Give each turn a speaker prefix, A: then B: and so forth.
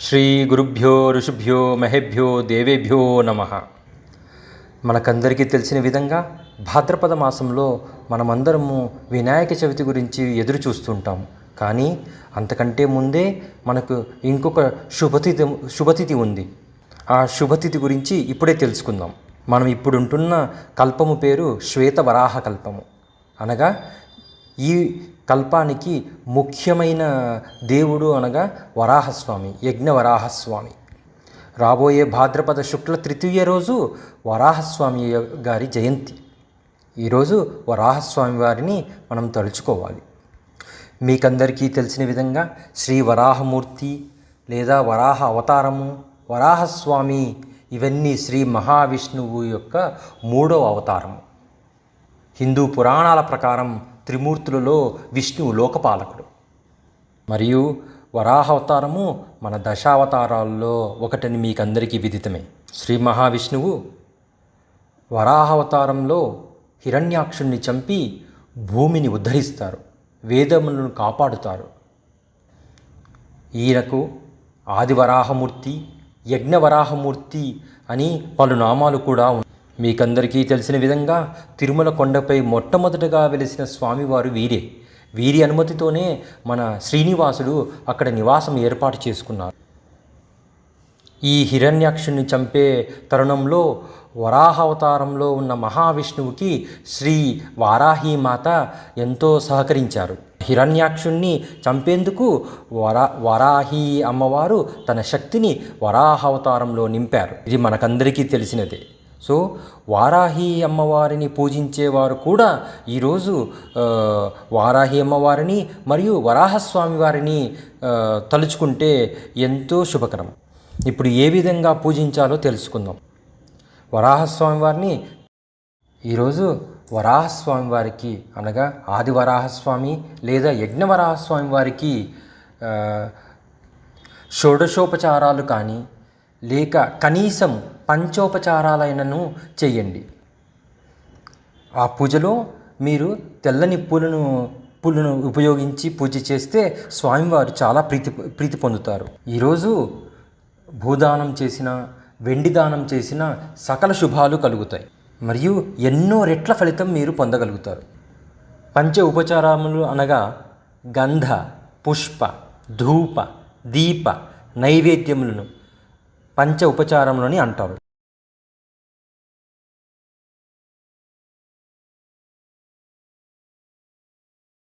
A: శ్రీ గురుభ్యో ఋషుభ్యో మహేభ్యో దేవేభ్యో నమ. మనకందరికీ తెలిసిన విధంగా భాద్రపద మాసంలో మనమందరము వినాయక చవితి గురించి ఎదురు చూస్తుంటాం. కానీ అంతకంటే ముందే మనకు ఇంకొక శుభతిథి శుభతిథి ఉంది. ఆ శుభతిథి గురించి ఇప్పుడే తెలుసుకుందాం. మనం ఇప్పుడు ఉంటున్న కల్పము పేరు శ్వేత వరాహ కల్పము. అనగా ఈ కల్పానికి ముఖ్యమైన దేవుడు అనగా వరాహస్వామి యజ్ఞ వరాహస్వామి రాబోయే భాద్రపద శుక్ల తృతీయ రోజు వరాహస్వామి గారి జయంతి. ఈరోజు వరాహస్వామి వారిని మనం తలుచుకోవాలి. మీకందరికీ తెలిసిన విధంగా శ్రీ వరాహమూర్తి లేదా వరాహ అవతారము వరాహస్వామి ఇవన్నీ శ్రీ మహావిష్ణువు యొక్క మూడవ అవతారము. హిందూ పురాణాల ప్రకారం త్రిమూర్తులలో విష్ణువు లోకపాలకుడు. మరియు వరాహ అవతారము మన దశావతారాల్లో ఒకటని మీకు అందరికీ విదితమే. శ్రీ మహావిష్ణువు వరాహ అవతారంలో హిరణ్యాక్షుణ్ణి చంపి భూమిని ఉద్ధరిస్తారు వేదములను కాపాడుతారు. ఈయనకు ఆదివరాహమూర్తి యజ్ఞవరాహమూర్తి అని పలు నామాలు కూడా ఉన్నాయి మీకందరికీ తెలిసిన విధంగా తిరుమల కొండపై మొట్టమొదటగా వెలిసిన స్వామివారు వీరే. వీరి అనుమతితోనే మన శ్రీనివాసుడు అక్కడ నివాసం ఏర్పాటు చేసుకున్నారు. ఈ హిరణ్యాక్షుని చంపే తరుణంలో వరాహ అవతారంలో ఉన్న మహావిష్ణువుకి శ్రీ వారాహీమాత ఎంతో సహకరించారు. హిరణ్యాక్షుణ్ణి చంపేందుకు వరా వరాహి అమ్మవారు తన శక్తిని వరాహావతారంలో నింపారు. ఇది మనకందరికీ తెలిసినదే. సో వారాహి అమ్మవారిని పూజించేవారు కూడా ఈరోజు వారాహి అమ్మవారిని మరియు వరాహస్వామి వారిని తలుచుకుంటే ఎంతో శుభకరం. ఇప్పుడు ఏ విధంగా పూజించాలో తెలుసుకుందాం. వరాహస్వామి వారిని ఈరోజు వరాహస్వామి వారికి అనగా ఆది వరాహస్వామి లేదా యజ్ఞ వరాహస్వామి వారికి షోడశోపచారాలు కానీ లేక కనీసం పంచోపచారాలైనను చేయండి ఆ పూజలో మీరు తెల్లని పూలను పూలను ఉపయోగించి పూజ చేస్తే స్వామివారు చాలా ప్రీతి ప్రీతి పొందుతారు. ఈరోజు భూదానం చేసిన వెండి దానం చేసిన సకల శుభాలు కలుగుతాయి. మరియు ఎన్నో రెట్ల ఫలితం మీరు పొందగలుగుతారు. పంచ ఉపచారములు అనగా గంధ పుష్ప ధూప దీప నైవేద్యములను పంచ ఉపచారంలోని అంటారు.